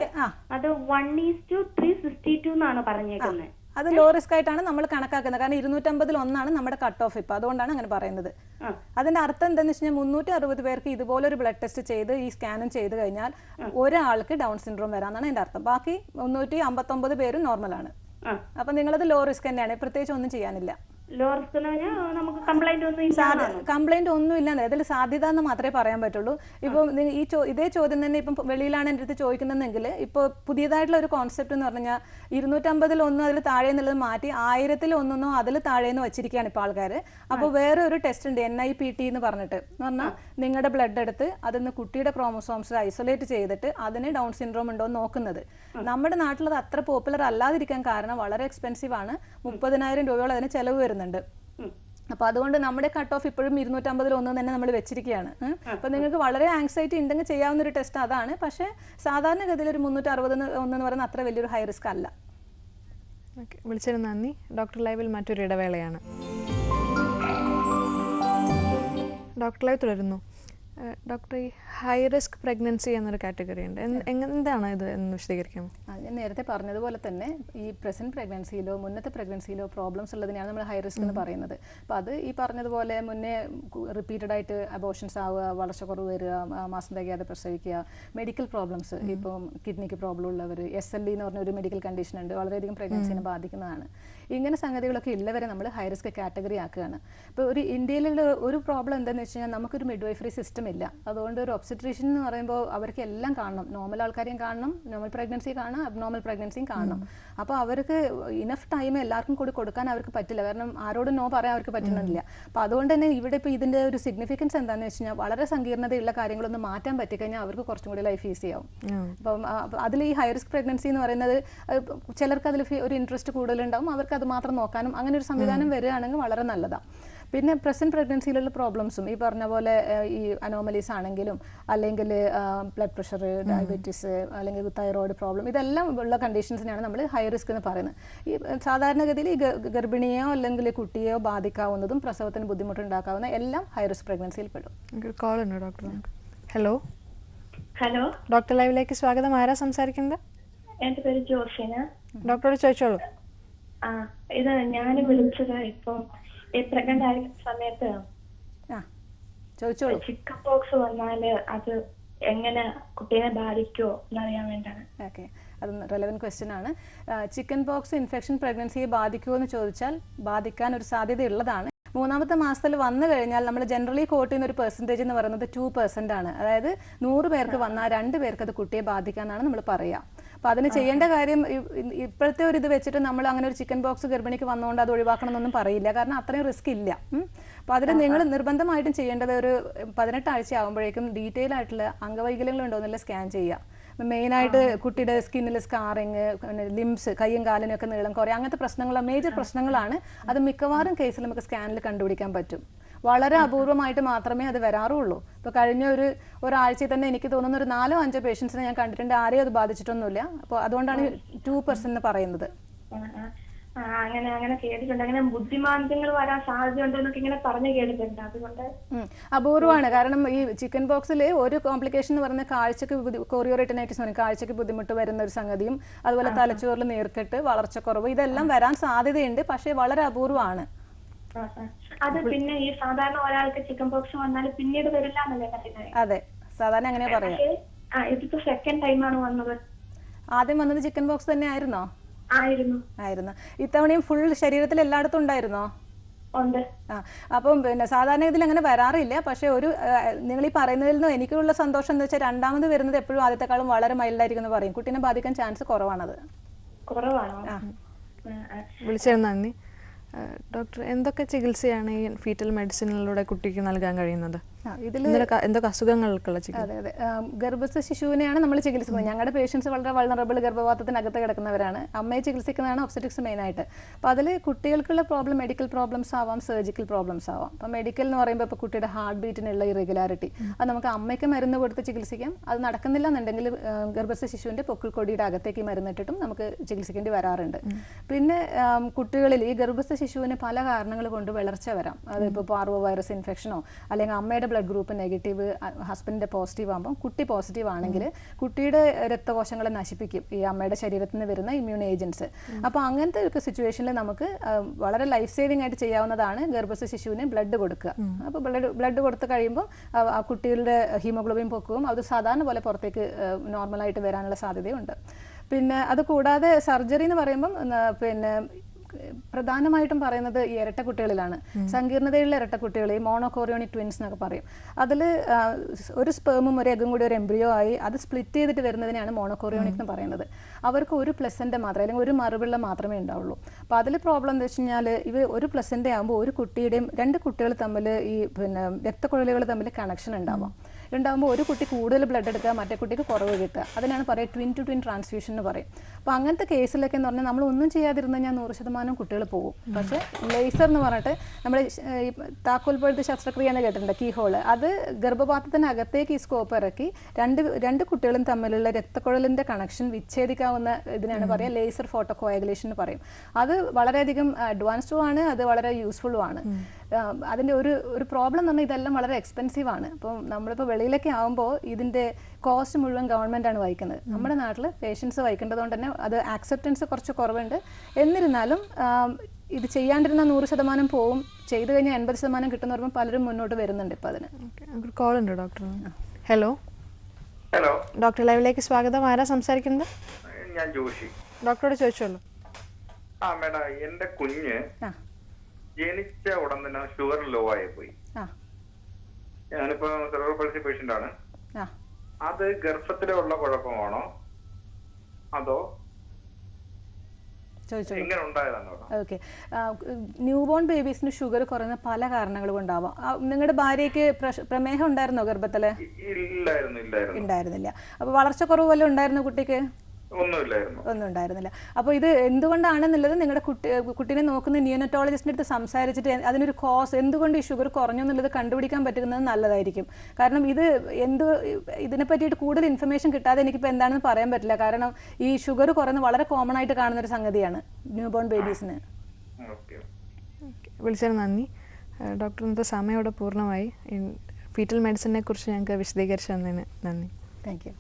അത് one is to three sixty two എന്നാണ് പറഞ്ഞേക്കുന്നത് അത് ലോ റിസ്ക് ആയിട്ടാണ് നമ്മൾ കണക്കാക്കുന്നത്. കാരണം ഇരുന്നൂറ്റമ്പതിൽ ഒന്നാണ് നമ്മുടെ കട്ട് ഓഫ് ഇപ്പൊ. അതുകൊണ്ടാണ് അങ്ങനെ പറയുന്നത്. അതിന്റെ അർത്ഥം എന്താണെന്ന് വെച്ച് കഴിഞ്ഞാൽ മുന്നൂറ്റി അറുപത് പേർക്ക് ഇതുപോലെ ഒരു ബ്ലഡ് ടെസ്റ്റ് ചെയ്ത് ഈ സ്കാനും ചെയ്ത് കഴിഞ്ഞാൽ ഒരാൾക്ക് ഡൗൺ സിൻഡ്രോം വരാമെന്നാണ് അതിന്റെ അർത്ഥം. ബാക്കി മുന്നൂറ്റി അമ്പത്തൊമ്പത് പേരും നോർമലാണ്. അപ്പൊ നിങ്ങളത് ലോ റിസ്ക് തന്നെയാണ്. പ്രത്യേകിച്ച് ഒന്നും ചെയ്യാനില്ല. ലോ റിസ്ക് എന്ന് പറഞ്ഞാൽ നമുക്ക് കംപ്ലൈന്റ് ഒന്നും ഇല്ല കംപ്ലൈന്റ് ഒന്നും ഇല്ല അതിൽ സാധ്യത എന്ന് മാത്രമേ പറയാൻ പറ്റുള്ളൂ. ഇപ്പം ഈ ചോ ഇതേ ചോദ്യം തന്നെ ഇപ്പം വെളിയിലാണ് എന്റെ അടുത്ത് ചോദിക്കുന്നതെങ്കിൽ ഇപ്പോൾ പുതിയതായിട്ടുള്ള ഒരു കോൺസെപ്റ്റ് എന്ന് പറഞ്ഞാൽ ഇരുന്നൂറ്റമ്പതിൽ ഒന്നും അതിൽ താഴെ എന്നുള്ളത് മാറ്റി ആയിരത്തിൽ ഒന്നൊന്നോ അതിൽ താഴെ എന്ന് വെച്ചിരിക്കുകയാണ് ഇപ്പോൾ ആൾക്കാർ അപ്പോൾ വേറെ ഒരു ടെസ്റ്റ് ഉണ്ട് എൻ ഐ പി ടി എന്ന് പറഞ്ഞിട്ട്. എന്ന് പറഞ്ഞാൽ നിങ്ങളുടെ ബ്ലഡ് എടുത്ത് അതിന്ന് കുട്ടിയുടെ ക്രോമസോംസ് ഐസൊലേറ്റ് ചെയ്തിട്ട് അതിന് ഡൗൺ സിൻഡ്രോം ഉണ്ടോ എന്ന് നോക്കുന്നത്. നമ്മുടെ നാട്ടിൽ അത് അത്ര പോപ്പുലർ അല്ലാതിരിക്കാൻ കാരണം വളരെ എക്സ്പെൻസീവ് ആണ്. മുപ്പതിനായിരം രൂപയോളം അതിന് ചെലവ് വരുന്നുണ്ട് അപ്പൊ അതുകൊണ്ട് നമ്മുടെ കട്ട് ഓഫ് ഇപ്പോഴും ഇരുന്നൂറ്റമ്പതിൽ ഒന്ന് തന്നെ നമ്മൾ വെച്ചിരിക്കുകയാണ്. അപ്പോൾ അപ്പൊ നിങ്ങൾക്ക് വളരെ ആങ്സൈറ്റി ഉണ്ടെങ്കിൽ ചെയ്യാവുന്ന ഒരു ടെസ്റ്റ് അതാണ്. പക്ഷേ സാധാരണഗതിയിൽ ഒരു മുന്നൂറ്റി അറുപത് ഒന്നെന്ന് പറയുന്നത് അത്ര വലിയൊരു ഹൈ റിസ്ക് അല്ല. ഓക്കെ. വിളിച്ചതിന് നന്ദി. ഡോക്ടർ ലൈവിൽ മറ്റൊരു ഇടവേളയാണ്. ഡോക്ടർ ലൈവ് തുടരുന്നു. ഡോക്ടർ ഈ ഹൈ റിസ്ക് പ്രഗ്നൻസി എന്നൊരു കാറ്റഗറി ഉണ്ട്. എന്ത്- എന്താണ് ഇത് എന്ന് വിശദീകരിക്കാം ഞാൻ നേരത്തെ പറഞ്ഞതുപോലെ തന്നെ ഈ പ്രസന്റ് പ്രഗ്നൻസിയിലോ മുന്നത്തെ പ്രഗ്നൻസിയിലോ പ്രോബ്ലംസ് ഉള്ളതിനാണ് നമ്മൾ ഹൈ റിസ്ക് എന്ന് പറയുന്നത്. അപ്പോൾ അത് ഈ പറഞ്ഞതുപോലെ മുന്നേ റിപ്പീറ്റഡ് ആയിട്ട് അബോഷൻസ് ആവുക വളർച്ചക്കുറവ് വരിക മാസം തികയാതെ പ്രസവിക്കുക മെഡിക്കൽ പ്രോബ്ലംസ് ഇപ്പം കിഡ്നിക്ക് പ്രോബ്ലം ഉള്ളവർ എസ് എൽ ഡി എന്ന് പറഞ്ഞ ഒരു മെഡിക്കൽ കണ്ടീഷൻ ഉണ്ട്. വളരെയധികം പ്രഗ്നൻസിനെ ബാധിക്കുന്നതാണ്. ഇങ്ങനെ സംഗതികളൊക്കെ ഉള്ളവരെ നമ്മൾ ഹൈ റിസ്ക് കാറ്റഗറി ആക്കുകയാണ്. ഇപ്പോൾ ഒരു ഇന്ത്യയിലുള്ള ഒരു പ്രോബ്ലം എന്താണെന്ന് വെച്ച് കഴിഞ്ഞാൽ നമുക്കൊരു മിഡ്വൈഫറി സിസ്റ്റം ഇല്ല. അതുകൊണ്ട് ഒരു ഒബ്സെട്രീഷ്യൻ എന്ന് പറയുമ്പോൾ അവർക്ക് എല്ലാം കാണണം. നോർമൽ ആൾക്കാരെയും കാണണം നോർമൽ പ്രഗ്നൻസി കാണണം അബ്നോർമൽ പ്രഗ്നൻസിയും കാണണം. അപ്പോൾ അവർക്ക് ഇനഫ് ടൈം എല്ലാവർക്കും കൂടി കൊടുക്കാൻ അവർക്ക് പറ്റില്ല. കാരണം ആരോടും നോ പറയാൻ അവർക്ക് പറ്റുന്നില്ല. അപ്പോൾ അതുകൊണ്ട് തന്നെ ഇവിടെ ഇപ്പോൾ ഇതിന്റെ ഒരു സിഗ്നിഫിക്കൻസ് എന്താണെന്ന് വെച്ച് കഴിഞ്ഞാൽ വളരെ സങ്കീർണതയുള്ള കാര്യങ്ങളൊന്നും മാറ്റാൻ പറ്റിക്കഴിഞ്ഞാൽ അവർക്ക് കുറച്ചും കൂടി ലൈഫ് ഈസി ആവും. അപ്പം അതിൽ ഈ ഹൈ റിസ്ക് പ്രഗ്നൻസി എന്ന് പറയുന്നത് ചിലർക്ക് അതിൽ ഒരു ഇൻട്രസ്റ്റ് കൂടുതലുണ്ടാവും. അവർക്ക് അത് മാത്രം നോക്കാനും അങ്ങനെ ഒരു സംവിധാനം വരികയാണെങ്കിൽ വളരെ നല്ലതാണ് പിന്നെ പ്രസന്റ് പ്രഗ്നൻസിയിലുള്ള പ്രോബ്ലംസും ഈ പറഞ്ഞ പോലെ ഈ അനോമലീസ് ആണെങ്കിലും അല്ലെങ്കിൽ ബ്ലഡ് പ്രഷർ ഡയബറ്റീസ് അല്ലെങ്കിൽ തൈറോയിഡ് പ്രോബ്ലം ഇതെല്ലാം ഉള്ള കണ്ടീഷൻസിനാണ് നമ്മൾ ഹൈ റിസ്ക് എന്ന് പറയുന്നത്. ഈ സാധാരണഗതിയിൽ ഈ ഗർഭിണിയോ ഗർഭിണിയെയോ അല്ലെങ്കിൽ കുട്ടിയോ ബാധിക്കാവുന്നതും പ്രസവത്തിന് ബുദ്ധിമുട്ടുണ്ടാക്കാവുന്ന എല്ലാം ഹൈ റിസ്ക് പ്രഗ്നൻസിയിൽ പെടും. കോൾ ഉണ്ട് ഡോക്ടർ ഹലോ ഹലോ ഡോക്ടർ ലൈവിലേക്ക് സ്വാഗതം. ആരാ സംസാരിക്കുന്നത്? എന്റെ പേര് ജോഷിന ഡോക്ടറോട് ചോദിച്ചോളൂ. ആ ഇത് ഞാൻ വിളിച്ചത് ഇപ്പം ഈ പ്രഗ്നന്റ് സമയത്ത്. ആ ചോദിച്ചോളൂ. ചിക്കൻ പോക്സ് വന്നാൽ അത് എങ്ങനെ കുട്ടീനെ ബാധിക്കുമോ എന്നറിയാൻ വേണ്ടിയാണ്. ഓക്കെ അത് റെലവന്റ് ക്വസ്റ്റ്യൻ ആണ്. ചിക്കൻ പോക്സ് ഇൻഫെക്ഷൻ പ്രഗ്നൻസിയെ ബാധിക്കുമോ എന്ന് ചോദിച്ചാൽ ബാധിക്കാൻ ഒരു സാധ്യത ഉള്ളതാണ് മൂന്നാമത്തെ മാസത്തിൽ വന്നു കഴിഞ്ഞാൽ നമ്മൾ ജനറലി കോട്ട് ചെയ്യുന്ന ഒരു പെർസെന്റേജ് എന്ന് പറയുന്നത് ടു പെർസെന്റ് ആണ്. അതായത് നൂറ് പേർക്ക് വന്നാൽ രണ്ട് പേർക്ക് അത് കുട്ടിയെ ബാധിക്കാന്നാണ് നമ്മൾ പറയുക അപ്പോൾ അതിന് ചെയ്യേണ്ട കാര്യം ഇപ്പോഴത്തെ ഒരു ഇത് വെച്ചിട്ട് നമ്മൾ അങ്ങനെ ഒരു ചിക്കൻ ബോക്സ് ഗർഭിണിക്ക് വന്നുകൊണ്ട് അത് ഒഴിവാക്കണം എന്നൊന്നും പറയില്ല. കാരണം അത്രയും റിസ്ക് ഇല്ല. അപ്പോൾ അതിന് നിങ്ങൾ നിർബന്ധമായിട്ടും ചെയ്യേണ്ടത് ഒരു പതിനെട്ട് ആഴ്ച ആകുമ്പോഴേക്കും ഡീറ്റെയിൽ ആയിട്ടുള്ള അംഗവൈകല്യങ്ങൾ ഉണ്ടോ എന്നുള്ള സ്കാൻ ചെയ്യുക. മെയിൻ ആയിട്ട് കുട്ടിയുടെ സ്കിന്നിൽ സ്കാറിങ് ലിംസ് കൈയും കാലിനൊക്കെ നീളം കുറേ അങ്ങനത്തെ പ്രശ്നങ്ങൾ മേജർ പ്രശ്നങ്ങളാണ് അത് മിക്കവാറും കേസിൽ നമുക്ക് സ്കാനിൽ കണ്ടുപിടിക്കാൻ പറ്റും. വളരെ അപൂർവമായിട്ട് മാത്രമേ അത് വരാറുള്ളൂ. ഇപ്പോൾ കഴിഞ്ഞ ഒരു ഒരാഴ്ചയിൽ തന്നെ എനിക്ക് തോന്നുന്ന ഒരു നാലോ അഞ്ചോ പേഷ്യൻസിനെ ഞാൻ കണ്ടിട്ടുണ്ട്. ആരെയും അത് ബാധിച്ചിട്ടൊന്നുമില്ല. അപ്പോൾ അതുകൊണ്ടാണ് ടു പെർസെന്റ് എന്ന് പറയുന്നത്. അങ്ങനെ അങ്ങനെ കേട്ടിട്ടുണ്ട്. അങ്ങനെ ബുദ്ധിമാന്ദ്യങ്ങൾ വരാൻ സാധ്യതയുണ്ടോ എന്നൊക്കെ ഇങ്ങനെ പറഞ്ഞു കേട്ടിട്ടുണ്ട്. അതുകൊണ്ട് അപൂർവമാണ്. കാരണം ഈ ചിക്കൻ ബോക്സിൽ ഒരു കോംപ്ലിക്കേഷൻ എന്ന് പറഞ്ഞ കാഴ്ചക്ക് കൊറിയോറൈറ്റിനൈറ്റിസ് പറയും. കാഴ്ചക്ക് ബുദ്ധിമുട്ട് വരുന്ന ഒരു സംഗതിയും അതുപോലെ തലച്ചോറിൽ നീർക്കെട്ട് വളർച്ചക്കുറവ് ഇതെല്ലാം വരാൻ സാധ്യതയുണ്ട്. പക്ഷേ വളരെ അപൂർവമാണ്. അത് പിന്നെ ഈ സാധാരണ ഒരാൾക്ക് ചിക്കൻ പോക്സ് വന്നാൽ പിന്നീട് വരില്ല എന്നല്ലേ പറയുന്നത്? അതെ. സാധാരണ അങ്ങനെ പറയാം. ആ ഇതിപ്പോ സെക്കൻഡ് ടൈമാണ് വന്നത്. ആദ്യം വന്നത് ചിക്കൻ ബോക്സ് തന്നെ ആയിരുന്നോ? ആയിരുന്നു. ആയിരുന്നു. ഇത്തവണയും ഫുൾ ശരീരത്തിൽ എല്ലായിടത്തും ഉണ്ടായിരുന്നോ? ഉണ്ട്. ആ അപ്പം പിന്നെ സാധാരണ ഇതിൽ അങ്ങനെ വരാറില്ല. പക്ഷേ ഒരു നിങ്ങൾ ഈ പറയുന്നതിൽ നിന്ന് എനിക്കുള്ള സന്തോഷം എന്ന് വെച്ചാൽ രണ്ടാമത് വരുന്നത് എപ്പോഴും ആദ്യത്തെക്കാളും വളരെ മൈൽഡായിരിക്കും എന്ന് പറയും. കുട്ടീനെ ബാധിക്കാൻ ചാൻസ് കുറവാണത്. കുറവാണോ. വിളിച്ചതിന് നന്ദി. ഡോക്ടർ എന്തൊക്കെ ചികിത്സയാണ് ഈ ഫീറ്റൽ മെഡിസിനിലൂടെ കുട്ടിക്ക് നൽകാൻ കഴിയുന്നത്? എന്തൊക്കെ അസുഖങ്ങൾക്കുള്ള അതെ അതെ. ഗർഭസ്ഥ ശിശുവിനെയാണ് നമ്മൾ ചികിത്സിക്കുന്നത്. ഞങ്ങളുടെ പേഷ്യൻസ് വളരെ വൾണറബിൾ ഗർഭപാത്രത്തിനകത്ത് കിടക്കുന്നവരാണ്. അമ്മയെ ചികിത്സിക്കുന്നതാണ് മെയിൻ ആയിട്ട്. അപ്പോൾ അതിൽ കുട്ടികൾക്കുള്ള പ്രോബ്ലം മെഡിക്കൽ പ്രോബ്ലംസ് ആവാം സർജിക്കൽ പ്രോബ്ലംസ് ആവാം. അപ്പോൾ മെഡിക്കൽ എന്ന് പറയുമ്പോൾ ഇപ്പോൾ കുട്ടിയുടെ ഹാർട്ട് ബീറ്റിനുള്ള ഇറഗുലാരിറ്റി അത് നമുക്ക് അമ്മയ്ക്ക് മരുന്ന് കൊടുത്ത് ചികിത്സിക്കാം. അത് നടക്കുന്നില്ല എന്നുണ്ടെങ്കിൽ ഗർഭസ്ഥ ശിശുവിന്റെ പൊക്കിൾക്കൊടിയുടെ അകത്തേക്ക് മരുന്നിട്ടിട്ടും നമുക്ക് ചികിത്സിക്കേണ്ടി വരാറുണ്ട്. പിന്നെ കുട്ടികളിൽ ഈ ഗർഭസ്ഥ ശിശുവിന് പല കാരണങ്ങൾ കൊണ്ട് വളർച്ച വരാം. അതിപ്പോൾ പാർവോ വൈറസ് ഇൻഫെക്ഷനോ അല്ലെങ്കിൽ അമ്മയുടെ ബ്ലഡ് ഗ്രൂപ്പ് നെഗറ്റീവ് ഹസ്ബൻഡിന്റെ പോസിറ്റീവ് ആകുമ്പോൾ കുട്ടി പോസിറ്റീവ് ആണെങ്കിൽ കുട്ടിയുടെ രക്തകോശങ്ങളെ നശിപ്പിക്കും ഈ അമ്മയുടെ ശരീരത്തിൽ നിന്ന് വരുന്ന ഇമ്മ്യൂൺ ഏജൻസ് അപ്പോൾ അങ്ങനത്തെ ഒരു സിറ്റുവേഷനിൽ നമുക്ക് വളരെ ലൈഫ് സേവിങ് ആയിട്ട് ചെയ്യാവുന്നതാണ് ഗർഭസ്ഥ ശിശുവിന് ബ്ലഡ് കൊടുക്കുക. അപ്പോൾ ബ്ലഡ് ബ്ലഡ് കൊടുത്ത് കഴിയുമ്പോൾ ആ- ആ കുട്ടികളുടെ ഹീമോഗ്ലോബിൻ പൊക്കുകയും അത് സാധാരണ പോലെ പുറത്തേക്ക് നോർമലായിട്ട് വരാനുള്ള സാധ്യതയുണ്ട്. പിന്നെ അത് കൂടാതെ സർജറി എന്ന് പറയുമ്പം പിന്നെ പ്രധാനമായിട്ടും പറയുന്നത് ഈ ഇരട്ട കുട്ടികളിലാണ് സങ്കീർണതയുള്ള ഇരട്ട കുട്ടികൾ ഈ മോണോകോറിയോണിക് ട്വിൻസ് എന്നൊക്കെ പറയും. അതിൽ ഒരു സ്പേമും ഒരു എഗും കൂടി ഒരു എംബ്രിയോ ആയി അത് സ്പ്ലിറ്റ് ചെയ്തിട്ട് വരുന്നതിനാണ് മോണോകോറിയോണിക് എന്ന് പറയുന്നത്. അവർക്ക് ഒരു പ്ലസന്റെ മാത്രമേ അല്ലെങ്കിൽ ഒരു മറുപിള്ള മാത്രമേ ഉണ്ടാവുള്ളൂ. അപ്പോൾ അതിൽ പ്രോബ്ലം എന്താ വെച്ച് കഴിഞ്ഞാൽ ഇവ ഒരു പ്ലസന്റെ ആകുമ്പോൾ ഒരു കുട്ടിയുടെയും രണ്ട് കുട്ടികൾ തമ്മിൽ ഈ പിന്നെ രക്തക്കുഴലുകൾ തമ്മിൽ കണക്ഷൻ ഉണ്ടാവാം. ഉണ്ടാകുമ്പോൾ ഒരു കുട്ടി കൂടുതൽ ബ്ലഡ് എടുക്കുക മറ്റേ കുട്ടിക്ക് കുറവ് കിട്ടുക. അതിനാണ് പറയുക ട്വിൻ ടു ട്വിൻ ട്രാൻസ്ഫ്യൂഷൻ എന്ന് പറയും അപ്പോൾ അങ്ങനത്തെ കേസിലൊക്കെ എന്ന് പറഞ്ഞാൽ നമ്മൾ ഒന്നും ചെയ്യാതിരുന്നാൽ ഞാൻ നൂറ് ശതമാനം കുട്ടികൾ പോകും. പക്ഷേ ലേസർ എന്ന് പറഞ്ഞിട്ട് നമ്മൾ ഈ താക്കോൽ പഴുത്ത് ശസ്ത്രക്രിയ എന്ന് കേട്ടിട്ടുണ്ട് കീ ഹോൾ അത് ഗർഭപാത്രത്തിനകത്തേക്ക് ഈ സ്കോപ്പ് ഇറക്കി രണ്ട് രണ്ട് കുട്ടികളും തമ്മിലുള്ള രക്തക്കുഴലിന്റെ കണക്ഷൻ വിച്ഛേദിക്കാവുന്ന ഇതിനാണ് പറയുക ലേസർ ഫോട്ടോ കോയഗുലേഷൻ എന്ന് പറയും. അത് വളരെയധികം അഡ്വാൻസ്ഡും ആണ് അത് വളരെ യൂസ്ഫുള്ളും ആണ്. അതിന്റെ ഒരു ഒരു പ്രോബ്ലം എന്ന് പറഞ്ഞാൽ ഇതെല്ലാം വളരെ എക്സ്പെൻസീവ് ആണ്. അപ്പം നമ്മളിപ്പോൾ വെളിയിലൊക്കെ ആകുമ്പോൾ ഇതിന്റെ കോസ്റ്റ് മുഴുവൻ ഗവൺമെന്റ് ആണ് വഹിക്കുന്നത്. നമ്മുടെ നാട്ടിൽ പേഷ്യൻസ് വഹിക്കേണ്ടതുകൊണ്ട് തന്നെ അത് ആക്സെപ്റ്റൻസ് കുറച്ച് കുറവുണ്ട്. എന്നിരുന്നാലും ഇത് ചെയ്യാണ്ടിരുന്ന നൂറ് ശതമാനം പോവും. ചെയ്തു കഴിഞ്ഞാൽ എൺപത് ശതമാനം കിട്ടുന്ന പറയുമ്പോൾ പലരും മുന്നോട്ട് വരുന്നുണ്ട് ഇപ്പോൾ അതിന്. ഒരു കോൾ ഉണ്ട് ഡോക്ടർ ഹലോ ഹലോ ഡോക്ടർ ലൈവിലേക്ക് സ്വാഗതം. ആരാ സംസാരിക്കുന്നത്? ഞാൻ ജോഷി. ഡോക്ടറോട് ചോദിച്ചോളൂ. ആ മേഡം എന്റെ കുഞ്ഞ് ആ. ജനിച്ച ഉടൻ തന്നെ ഷുഗർ ലോ ആയി പോയി. ഞാനിപ്പോ സെറോ പൾസി പേഷ്യന്റ് ആണ്. അത് ഗർഭത്തിലുള്ള കുഴപ്പമാണോ? അതോ ഓക്കെ. ന്യൂ ബോൺ ബേബീസിന് ഷുഗർ കുറയുന്ന പല കാരണങ്ങളും കൊണ്ടാവാം നിങ്ങളുടെ ഭാര്യയ്ക്ക് പ്രമേഹം ഉണ്ടായിരുന്നോ ഗർഭത്തിൽ? ഉണ്ടായിരുന്നില്ല അപ്പോൾ വളർച്ച കുറവ് വല്ലതും ഉണ്ടായിരുന്നോ കുട്ടിക്ക്? ഒന്നും ഉണ്ടായിരുന്നില്ല അപ്പോൾ ഇത് എന്തുകൊണ്ടാണെന്നുള്ളത് നിങ്ങളുടെ കുട്ടി കുട്ടീനെ നോക്കുന്ന നിയോനറ്റോളജിസ്റ്റിന്റെ അടുത്ത് സംസാരിച്ചിട്ട് അതിനൊരു കോസ് എന്തുകൊണ്ട് ഈ ഷുഗർ കുറഞ്ഞു എന്നുള്ളത് കണ്ടുപിടിക്കാൻ പറ്റുന്നത് നല്ലതായിരിക്കും. കാരണം ഇത് എന്ത് ഇതിനെ പറ്റിയിട്ട് കൂടുതൽ ഇൻഫർമേഷൻ കിട്ടാതെ എനിക്കിപ്പോൾ എന്താണെന്ന് പറയാൻ പറ്റില്ല. കാരണം ഈ ഷുഗർ കുറയുന്നത് വളരെ കോമൺ ആയിട്ട് കാണുന്ന ഒരു സംഗതിയാണ് ന്യൂ ബോൺ ബേബീസിന് ഓക്കെ. വിളിച്ചതിന് നന്ദി. ഡോക്ടർ ഇന്നത്തെ സമയം ഇവിടെ പൂർണമായി. ഫീറ്റൽ മെഡിസിനെ കുറിച്ച് ഞങ്ങൾക്ക് വിശദീകരിച്ചു തന്നതിന് നന്ദി. Thank you